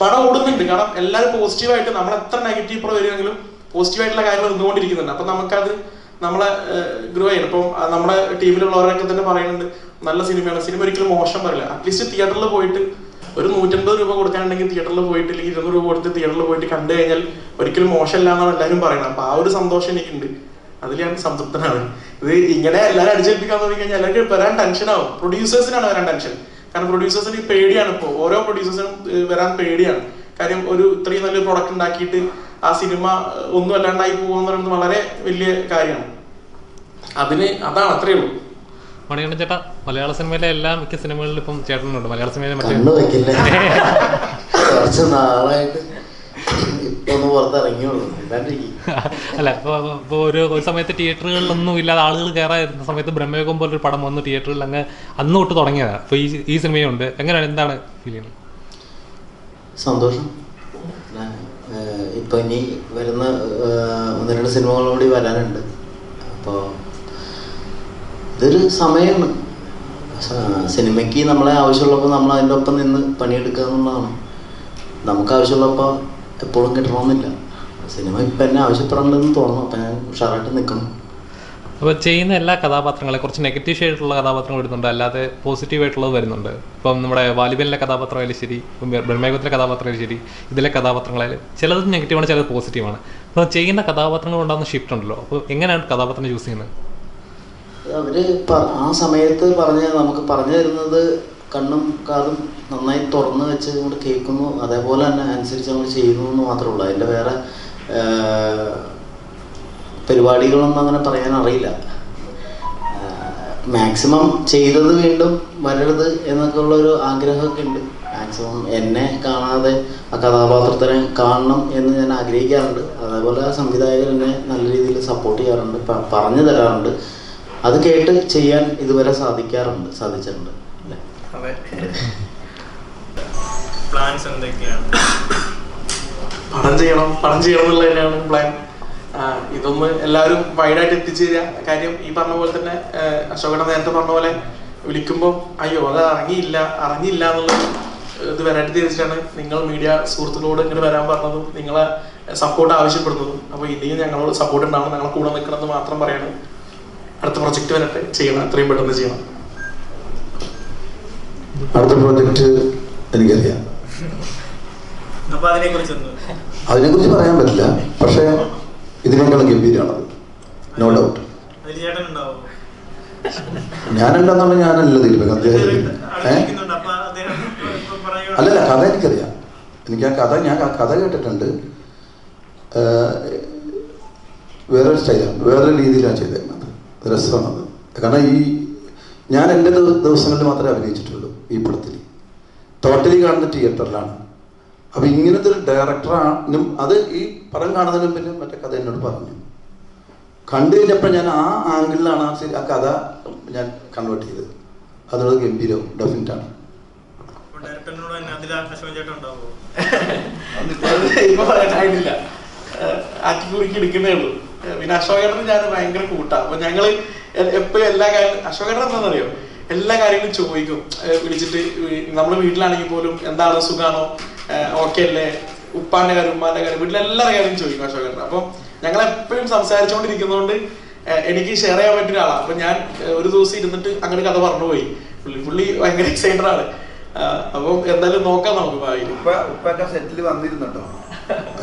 പടം ഓടുന്നുണ്ട്. കാരണം എല്ലാവരും പോസിറ്റീവായിട്ട് നമ്മൾ എത്ര നെഗറ്റീവ് പ്രോ വരുമെങ്കിലും പോസിറ്റീവായിട്ടുള്ള കാര്യങ്ങൾ നിന്നുകൊണ്ടിരിക്കുന്നുണ്ട്. അപ്പൊ നമുക്കത് നമ്മളെ ഗ്രോ ചെയ്യണം. ഇപ്പം നമ്മുടെ ടീമിലുള്ളവരൊക്കെ തന്നെ പറയുന്നുണ്ട് നല്ല സിനിമയാണ്. സിനിമ ഒരിക്കലും മോശം പറയില്ല. അറ്റ്ലീസ്റ്റ് തിയേറ്ററിൽ പോയിട്ട് ഒരു നൂറ്റമ്പത് രൂപ കൊടുക്കാനുണ്ടെങ്കിൽ തിയേറ്ററിൽ പോയിട്ട് അല്ലെങ്കിൽ ഇരുന്നൂറ് രൂപ കൊടുത്ത് തിയേറ്ററിൽ പോയിട്ട് കണ്ടു കഴിഞ്ഞാൽ ഒരിക്കലും മോശമല്ല എന്നാണ് എല്ലാവരും പറയുന്നത്. അപ്പൊ ആ ഒരു സന്തോഷം എനിക്കുണ്ട്. അതിൽ ഞാൻ സംതൃപ്തനാണ്. ഇത് ഇങ്ങനെ എല്ലാവരും അടിച്ചേൽപ്പിക്കാൻ തുടങ്ങി കഴിഞ്ഞാൽ എല്ലാവരും വരാൻ ടെൻഷൻ ആവും. പ്രൊഡ്യൂസേഴ്സിനാണ് വരാൻ ടെൻഷൻ കാരണം പ്രൊഡ്യൂസേഴ്സിന് പേടിയാണ് ഇപ്പോൾ ഓരോ പ്രൊഡ്യൂസേഴ്സിനും വരാൻ പേടിയാണ്. കാര്യം ഒരു ഇത്രയും നല്ലൊരു പ്രൊഡക്റ്റ് ഉണ്ടാക്കിയിട്ട് ആ സിനിമ ഒന്നും അല്ലാണ്ടായി പോകുക എന്ന് പറയുന്നത് വളരെ വലിയ കാര്യമാണ്. അതിന് അതാണ് അത്രേ ഉള്ളൂ. മണികണ്ഠൻ ചേട്ടാ മലയാള സിനിമയിലെ എല്ലാ മിക്ക സിനിമകളിലും ഇപ്പം ചേട്ടനുണ്ട്. മലയാള സിനിമയിലെ മറ്റേ [LAUGHS] ഇപ്പൊ ഒന്ന് പുറത്തിറങ്ങിയുള്ളൂ. [LAUGHS] അല്ല ഇപ്പോൾ ഇപ്പോൾ ഒരു ഒരു സമയത്ത് തിയേറ്ററുകളിലൊന്നും ഇല്ലാതെ ആളുകൾ കയറായിരുന്ന സമയത്ത് ബ്രഹ്മയോഗം പോലൊരു പടം വന്നു തിയേറ്ററിൽ അങ്ങ് അന്ന് തൊട്ട് തുടങ്ങിയതാണ് അപ്പോൾ ഈ ഈ സിനിമയുണ്ട്. എങ്ങനെയാണ് എന്താണ് ഫീൽ ചെയ്യുന്നത്? സന്തോഷം. ഇപ്പൊ ഇനി വരുന്ന ഒന്ന് രണ്ട് സിനിമകളും കൂടി വരാനുണ്ട്. അപ്പോൾ ഇതൊരു സമയമാണ്. സിനിമയ്ക്ക് നമ്മളെ ആവശ്യമുള്ളപ്പോൾ നമ്മൾ അതിന്റെ ഒപ്പം നിന്ന് പണിയെടുക്കുക എന്നുള്ളതാണ്. നമുക്ക് ആവശ്യമുള്ളപ്പോൾ എപ്പോഴും കിട്ടണമെന്നില്ല. സിനിമ ഇപ്പം എന്നെ ആവശ്യപ്പെടണമെന്ന് തോന്നുന്നു. അപ്പം ഞാൻ ഉഷാറായിട്ട് നിൽക്കണം. അപ്പോൾ ചെയ്യുന്ന എല്ലാ കഥാപാത്രങ്ങളെ കുറച്ച് നെഗറ്റീവ് ആയിട്ടുള്ള കഥാപാത്രങ്ങൾ വരുന്നുണ്ട്. അല്ലാതെ പോസിറ്റീവ് ആയിട്ടുള്ളത് വരുന്നുണ്ട്. ഇപ്പം നമ്മുടെ വാലിബലിലെ കഥാപാത്രമായാലും ശരി ബ്രഹ്മേഗത്തിലെ കഥാപാത്രമായാലും ശരി ഇതിലെ കഥാപാത്രങ്ങളായാലും ചിലത് നെഗറ്റീവാണ് ചിലത് പോസിറ്റീവാണ് അപ്പോൾ ചെയ്യുന്ന കഥാപാത്രങ്ങൾ ഉണ്ടാകുന്ന ഷിഫ്റ്റ് ഉണ്ടല്ലോ. അപ്പോൾ എങ്ങനെയാണ് കഥാപാത്രം ചൂസ് ചെയ്യുന്നത്? അവർ ആ സമയത്ത് പറഞ്ഞ നമുക്ക് പറഞ്ഞു തരുന്നത് കണ്ണും കാതും നന്നായി തുറന്ന് വെച്ച് നമ്മൾ കേൾക്കുന്നു. അതേപോലെ തന്നെ അനുസരിച്ച് നമ്മൾ ചെയ്യുന്നു എന്ന് മാത്രമേ ഉള്ളൂ. അതിന്റെ വേറെ പരിപാടികളൊന്നും അങ്ങനെ പറയാൻ അറിയില്ല. മാക്സിമം ചെയ്തത് വീണ്ടും വരരുത് എന്നൊക്കെ ഉള്ളൊരു ആഗ്രഹമൊക്കെ ഉണ്ട്. മാക്സിമം എന്നെ കാണാതെ ആ കഥാപാത്രത്തിനെ കാണണം എന്ന് ഞാൻ ആഗ്രഹിക്കാറുണ്ട്. അതേപോലെ ആ സംവിധായകർ എന്നെ നല്ല രീതിയിൽ സപ്പോർട്ട് ചെയ്യാറുണ്ട് പറഞ്ഞു തരാറുണ്ട്. അത് കേട്ട് ചെയ്യാൻ ഇതുവരെ സാധിക്കാറുണ്ട് സാധിച്ചിട്ടുണ്ട്. പ്ലാൻസ് എന്തൊക്കെയാണ്? പടം ചെയ്യണം പടം ചെയ്യണം എന്നുള്ളത് തന്നെയാണ് പ്ലാൻ ഇതൊന്ന് എല്ലാവരും വൈഡായിട്ട് എത്തിച്ചേരുക കാര്യം ഈ പറഞ്ഞ പോലെ തന്നെ ആഹ് നേരത്തെ പറഞ്ഞ പോലെ വിളിക്കുമ്പോൾ അയ്യോ അത് അറിഞ്ഞില്ല അറിഞ്ഞില്ല എന്നുള്ളത് ഇത് വരാട്ടി തിരിച്ചാണ് നിങ്ങൾ മീഡിയ സുഹൃത്തുക്കളോട് ഇങ്ങനെ വരാൻ പറഞ്ഞതും നിങ്ങളെ സപ്പോർട്ട് ആവശ്യപ്പെടുന്നതും. അപ്പോൾ ഇനിയും ഞങ്ങളോട് സപ്പോർട്ട് ഉണ്ടാവണം ഞങ്ങളെ കൂടെ നിൽക്കണം എന്ന് മാത്രം പറയാണ്. അടുത്ത പ്രൊജക്റ്റ് വരട്ടെ. ചെയ്യണം എത്രയും പെട്ടെന്ന് ചെയ്യണം. അടുത്ത പ്രോജക്റ്റ് എനിക്കറിയാം. അതിനെ കുറിച്ച് അതിനെക്കുറിച്ച് പറയാൻ പറ്റില്ല. പക്ഷേ ഇതിനേക്കാളും ഗംഭീരമാണ് നോ ഡൗട്ട് ഞാനുണ്ടെന്നുള്ള ഞാനല്ല ദീപക്. അദ്ദേഹം അല്ലല്ല കഥ എനിക്കറിയാം. എനിക്ക് ആ കഥ ഞാൻ ആ കഥ കേട്ടിട്ടുണ്ട്. വേറൊരു സ്റ്റൈലാണ്. വേറൊരു രീതിയിലാണ് ചെയ്തേക്കുന്നത്. രസമാണത്. കാരണം ഈ ഞാൻ എന്റെ ദിവസങ്ങളിൽ മാത്രമേ അഭിനയിച്ചിട്ടുള്ളൂ. ഈ പടത്തിൽ ടോട്ടലി കാണുന്ന തിയേറ്ററിലാണ്. അപ്പം ഇങ്ങനത്തെ ഒരു ഡയറക്ടറാനും അത് ഈ പടം കാണുന്നതിന് പിന്നെ മറ്റേ കഥ എന്നോട് പറഞ്ഞു. കണ്ടു കഴിഞ്ഞപ്പോൾ ഞാൻ ആ ആംഗിളിലാണ് ആ ശരി ആ കഥ ഞാൻ കൺവേർട്ട് ചെയ്തത്. അതുള്ളത് ഗംഭീരവും ഡെഫിനറ്റ് ആണ്. എടുക്കുന്നേ ഉള്ളൂ. പിന്നെ അശോകേട്ടന് ഞാൻ ഭയങ്കര കൂട്ടാ. അപ്പൊ ഞങ്ങൾ എപ്പോഴും എല്ലാ കാര്യം അശോകേട്ടൻ എന്താണെന്നറിയോ? എല്ലാ കാര്യങ്ങളും ചോദിക്കും. വിളിച്ചിട്ട് നമ്മുടെ വീട്ടിലാണെങ്കിൽ പോലും എന്താണ് സുഖാണോ ഓക്കെ അല്ലേ? ഉപ്പാന്റെ കാര്യം ഉമ്മാന്റെ കാര്യം വീട്ടിലെ എല്ലാ കാര്യങ്ങളും ചോദിക്കും അശോകൻ അപ്പൊ ഞങ്ങൾ എപ്പോഴും സംസാരിച്ചുകൊണ്ടിരിക്കുന്നതുകൊണ്ട് എനിക്ക് ഷെയർ ചെയ്യാൻ പറ്റുന്ന ആളാണ് അപ്പൊ ഞാൻ ഒരു ദിവസം ഇരുന്നിട്ട് അങ്ങനെ കഥ പറഞ്ഞുപോയി പുള്ളി പുള്ളി ഭയങ്കര എക്സൈറ്റഡ് ആണ്. അപ്പൊ എന്തായാലും നോക്കാം നമുക്ക് ഭാവിയിൽ ഉപ്പ ഉപ്പൊക്കെ സെറ്റിൽ വന്നിരുന്നുണ്ടോ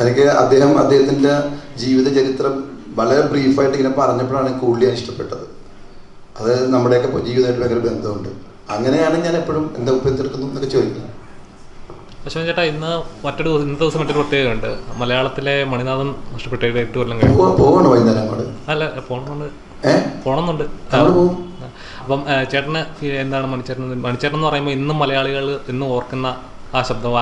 എനിക്ക് അദ്ദേഹം അദ്ദേഹത്തിന്റെ ജീവിത ചരിത്രം വളരെ ബ്രീഫായിട്ട് ഇങ്ങനെ പറഞ്ഞപ്പോഴാണ് കൂടുതൽ ഇഷ്ടപ്പെട്ടത്. അത് നമ്മുടെയൊക്കെ ജീവിതമായിട്ട് ഭയങ്കര ബന്ധമുണ്ട്. അങ്ങനെയാണ് ഞാൻ എപ്പോഴും എന്താ ഉപ്പ് തീർക്കുന്നു എന്നൊക്കെ ചോദിക്കുന്നത്. പക്ഷേ ചേട്ടാ ഇന്ന് മറ്റൊരു ദിവസം ഇന്നത്തെ ദിവസം മറ്റൊരു പ്രത്യേകതയുണ്ട് മലയാളത്തിലെ മണിനാഥൻ നഷ്ടപ്പെട്ടിട്ട് എട്ട് കൊല്ലം കഴിഞ്ഞു. പോവാണ് വൈകുന്നേരം അല്ല പോകണമെന്നുണ്ട് പോകണമെന്നുണ്ട് അപ്പം ചേട്ടന് എന്താണ് മണിച്ചേട്ടൻ മണിച്ചേട്ടൻ എന്ന് പറയുമ്പോൾ ഇന്നും മലയാളികൾ ഇന്നും ഓർക്കുന്ന ആ ശബ്ദം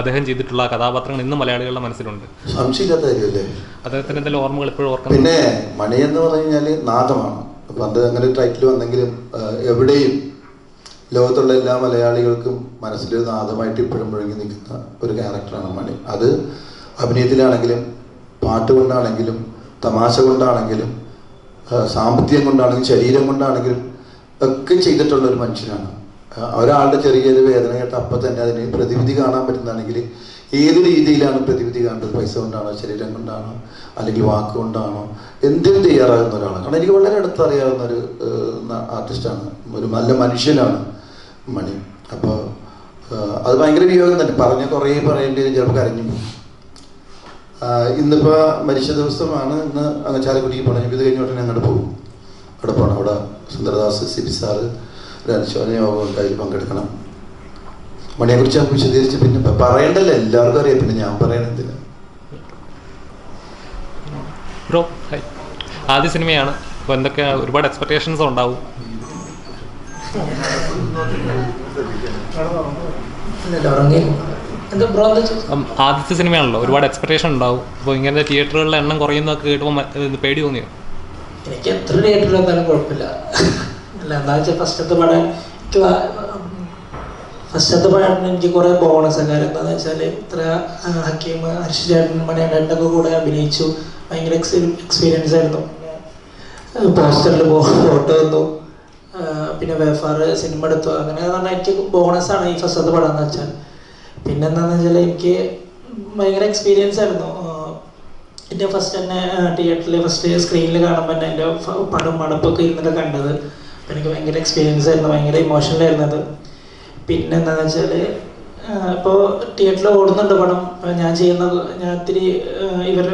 അദ്ദേഹം ചെയ്തിട്ടുള്ള കഥാപാത്രങ്ങൾ ഇന്നും മലയാളികളുടെ മനസ്സിലുണ്ട്. സംശയമില്ലാത്ത കാര്യമല്ലേ? അദ്ദേഹത്തിന് എന്തെങ്കിലും ഓർമ്മകൾ ഇപ്പോഴും ഓർക്കുന്നു പിന്നെ മണി എന്ന് പറഞ്ഞു കഴിഞ്ഞാൽ നാദമാണ്. പണ്ട് അങ്ങനെ ടൈറ്റിൽ വന്നെങ്കിലും എവിടെയും ലോകത്തുള്ള എല്ലാ മലയാളികൾക്കും മനസ്സിലൊരു നാദമായിട്ട് ഇപ്പോഴും മുഴങ്ങി നിൽക്കുന്ന ഒരു ക്യാരക്ടറാണ് മണി. അത് അഭിനയത്തിലാണെങ്കിലും പാട്ട് കൊണ്ടാണെങ്കിലും തമാശ കൊണ്ടാണെങ്കിലും സാമ്പത്തികം കൊണ്ടാണെങ്കിലും ശരീരം കൊണ്ടാണെങ്കിലും ഒക്കെ ചെയ്തിട്ടുള്ള ഒരു മനുഷ്യനാണ്. ഒരാളുടെ ചെറിയൊരു വേദന കേട്ട് അപ്പം തന്നെ അതിന് പ്രതിവിധി കാണാൻ പറ്റുന്നതാണെങ്കിൽ ഏത് രീതിയിലാണ് പ്രതിവിധി കാണുന്നത്? പൈസ കൊണ്ടാണോ ശരീരം കൊണ്ടാണോ അല്ലെങ്കിൽ വാക്ക് കൊണ്ടാണോ? എന്തിനും തയ്യാറാകുന്ന ഒരാളാണ്. കാരണം എനിക്ക് വളരെ അടുത്തറിയാവുന്ന ഒരു ആർട്ടിസ്റ്റാണ്. ഒരു നല്ല മനുഷ്യനാണ് മണി. അപ്പോൾ അത് ഭയങ്കര വിയോഗം തന്നെ. പറഞ്ഞ കുറേ പറയേണ്ടി ചിലപ്പോൾ കരഞ്ഞു പോകും. ഇന്നിപ്പോ മരിച്ച ദിവസമാണ് ഇന്ന് അങ്ങ് ചാലക്കുടിക്ക് പോകണം ഇത് കഴിഞ്ഞ ഉടനെ അങ്ങോട്ട് പോകും. അവിടെ പോകണം അവിടെ സുന്ദരദാസ് സിബി സാറ് ഒരു അനുശോചന യോഗം ഉണ്ടായി പങ്കെടുക്കണം. മണിയെ കുറിച്ച് ഞാൻ വിശദീകരിച്ച് പിന്നെ പറയണ്ടല്ലോ എല്ലാവർക്കും അറിയാം. പിന്നെ ഞാൻ പറയണെന്തിന് ബ്രോ ആദ്യ സിനിമയാണ്. അപ്പോൾ എന്തൊക്കെ ഒരുപാട് എക്സ്പെക്ടേഷൻസ് ഉണ്ടാവും. ആദ്യത്തെ സിനിമയാണല്ലോ. ഒരുപാട് എക്സ്പെക്ടേഷൻ ഉണ്ടാവും. അപ്പോൾ ഇങ്ങനെ തിയേറ്ററുകളിലെ എണ്ണം കുറയുന്നൊക്കെ കേട്ടപ്പോൾ പേടി തോന്നിയോ? എനിക്ക് എത്ര തിയേറ്ററിൽ വന്നാലും കുഴപ്പമില്ല. അല്ല എന്താ വെച്ചാൽ ഫസ്റ്റത്തെ പടം ഫസ്റ്റത്തെ പടത്തിന് എനിക്ക് കുറേ ബോണസ് കാര്യം എന്താണെന്ന് വെച്ചാൽ ഇത്ര ഹക്കീം ഹർഷ് ചേട്ടൻ മണിയേട്ടന്റെ കൂടെ അഭിനയിച്ചു. ഭയങ്കര എക്സ്പീരിയൻസ് ആയിരുന്നു. പോസ്റ്ററിൽ ഫോട്ടോ വന്നു. പിന്നെ വേഫാർ സിനിമ എടുത്തു. അങ്ങനെ പറഞ്ഞാൽ എനിക്ക് ബോണസാണ് ഈ ഫസ്റ്റത്തെ പടം എന്ന് വെച്ചാൽ പിന്നെ എന്താണെന്ന് വെച്ചാൽ എനിക്ക് ഭയങ്കര എക്സ്പീരിയൻസ് ആയിരുന്നു. എന്റെ ഫസ്റ്റ് തന്നെ തിയേറ്ററിൽ ഫസ്റ്റ് സ്ക്രീനിൽ കാണുമ്പോൾ തന്നെ എന്റെ പടം മടപ്പൊക്കെ ഇരുന്നിട്ട് കണ്ടത്. എനിക്ക് ഭയങ്കര എക്സ്പീരിയൻസ് ആയിരുന്നു ഭയങ്കര ഇമോഷണൽ ആയിരുന്നു അത് പിന്നെ എന്താണെന്ന് വെച്ചാൽ ഇപ്പോൾ തിയേറ്ററിൽ ഓടുന്നുണ്ട് പടം. ഞാൻ ചെയ്യുന്ന ഞാൻ ഇത്തിരി ഇവർ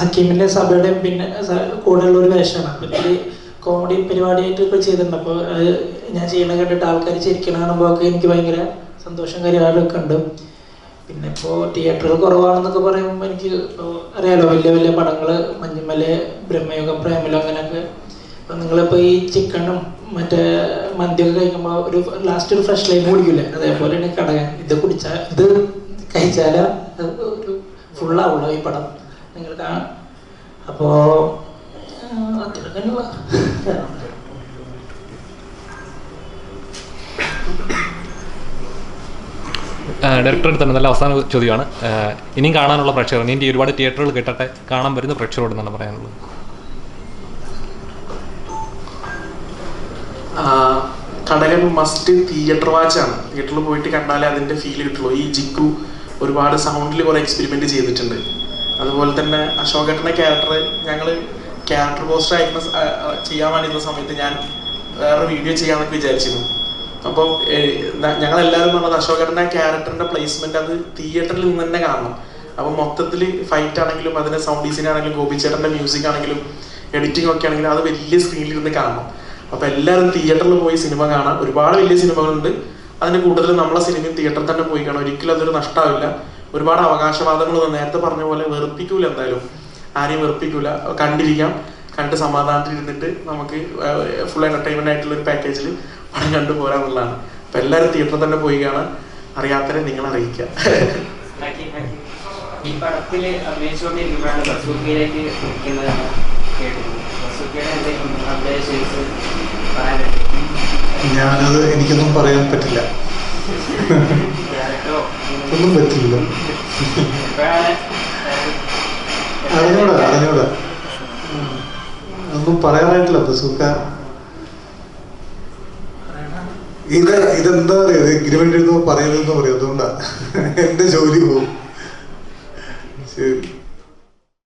ഹക്കീമിന്റെ സഭയുടെയും പിന്നെ കൂടെയുള്ള ഒരു വേഷമാണ്. അപ്പം ഇത്തിരി കോമഡി പരിപാടിയായിട്ട് ഇപ്പോൾ ചെയ്തിട്ടുണ്ട്. അപ്പോൾ ഞാൻ ചെയ്യണ കണ്ടിട്ട് ആൾക്കാർ ചിരിക്കണ കാണുമ്പോൾ ഒക്കെ എനിക്ക് ഭയങ്കര സന്തോഷം കാര്യങ്ങളൊക്കെ ഉണ്ട്. പിന്നെ ഇപ്പോൾ തിയേറ്ററുകൾ കുറവാണെന്നൊക്കെ പറയുമ്പോൾ എനിക്ക് ഇപ്പോൾ അറിയാലോ വലിയ വലിയ പടങ്ങൾ മഞ്ഞുമല ബ്രഹ്മയുഗം പ്രേമലോ അങ്ങനെയൊക്കെ ഇപ്പം നിങ്ങളിപ്പോൾ ഈ ചിക്കനും മറ്റേ മന്തിയൊക്കെ കഴിക്കുമ്പോൾ ഒരു ലാസ്റ്റ് ഒരു ഫ്രഷ് ലൈം കുടിക്കില്ലേ? അതേപോലെയാണ് കടകൻ. ഇത് കുടിച്ചാൽ ഇത് കഴിച്ചാൽ ഫുൾ ഫുള്ളാവുള്ളൂ ഈ പടം. നിങ്ങൾ അപ്പോ ഡയറക്ടർ തന്നെ നല്ല അവസാന ചോദ്യമാണ്. ഇനിയും കാണാനുള്ള പ്രേക്ഷകർ ഇനി ഒരുപാട് തിയേറ്ററുകൾ കിട്ടട്ടെ കാണാൻ വരുന്ന പ്രേക്ഷകരോട് എന്നാണ് പറയാനുള്ളത്? കടകൻ മസ്റ്റ് തിയേറ്റർ വാച്ച് ആണ്. തിയേറ്ററിൽ പോയിട്ട് കണ്ടാലേ അതിന്റെ ഫീൽ കിട്ടുള്ളൂ. ഈ ജിക്കു ഒരുപാട് സൗണ്ടിൽ കുറെ എക്സ്പെരിമെന്റ് ചെയ്തിട്ടുണ്ട്. അതുപോലെ തന്നെ അശോകേട്ടന്റെ ക്യാരക്ടർ ഞങ്ങൾ ക്യാരക്ടർ പോസ്റ്റർ അയക്കുന്ന ചെയ്യാൻ വേണ്ടിയിരുന്ന സമയത്ത് ഞാൻ വേറെ വീഡിയോ ചെയ്യാമെന്നൊക്കെ വിചാരിച്ചിരുന്നു. അപ്പോൾ ഞങ്ങൾ എല്ലാവരും പറഞ്ഞത് അശോകേട്ടന്റെ ക്യാരക്ടറിന്റെ പ്ലേസ്മെന്റ് അത് തിയേറ്ററിൽ നിന്ന് തന്നെ കാണണം. അപ്പോൾ മൊത്തത്തിൽ ഫൈറ്റ് ആണെങ്കിലും അതിന്റെ സൗണ്ട് ഡിസൈൻ ആണെങ്കിലും ഗോപിച്ചേട്ടന്റെ മ്യൂസിക് ആണെങ്കിലും എഡിറ്റിംഗ് ഒക്കെ ആണെങ്കിലും അത് വലിയ സ്ക്രീനിൽ ഇരുന്ന് കാണണം. അപ്പൊ എല്ലാവരും തിയേറ്ററിൽ പോയി സിനിമ കാണാം. ഒരുപാട് വലിയ സിനിമകളുണ്ട് അതിന്റെ കൂട്ടത്തിൽ നമ്മളെ സിനിമയും തിയേറ്ററിൽ തന്നെ പോയി കാണാം. ഒരിക്കലും അതൊരു നഷ്ടമാവില്ല ഒരുപാട് അവകാശവാദങ്ങൾ നേരത്തെ പറഞ്ഞ പോലെ വെറുപ്പിക്കൂല എന്തായാലും. ആരെയും വെറുപ്പിക്കൂല. കണ്ടിരിക്കാം. കണ്ട് സമാധാനത്തിൽ ഇരുന്നിട്ട് നമുക്ക് ഫുൾ എന്റർടൈൻമെന്റ് ആയിട്ടുള്ള ഒരു പാക്കേജിൽ പണം കണ്ടു പോരാന്നുള്ളതാണ്. അപ്പൊ എല്ലാവരും തിയേറ്ററിൽ തന്നെ പോയി കാണാൻ അറിയാത്തവരെ നിങ്ങൾ അറിയിക്കുക. ഈ പടത്തിൽ അഭിനയിച്ചുകൊണ്ടിരിക്കുമ്പോഴാണ് ബസൂക്കയിലേക്ക് ഞാനത് എനിക്കൊന്നും പറയാൻ പറ്റില്ല. ഒന്നും പറ്റില്ല. അറിഞ്ഞൂടാ അറിഞ്ഞൂടാ. ഒന്നും പറയാനായിട്ടില്ല ബസൂക്ക. ഇത് ഇതെന്താ പറയാ ഇതിന് വേണ്ടി പറയരുതെന്ന് പറയും അതുകൊണ്ടാ. എന്റെ ജോലി പോകും ശരി.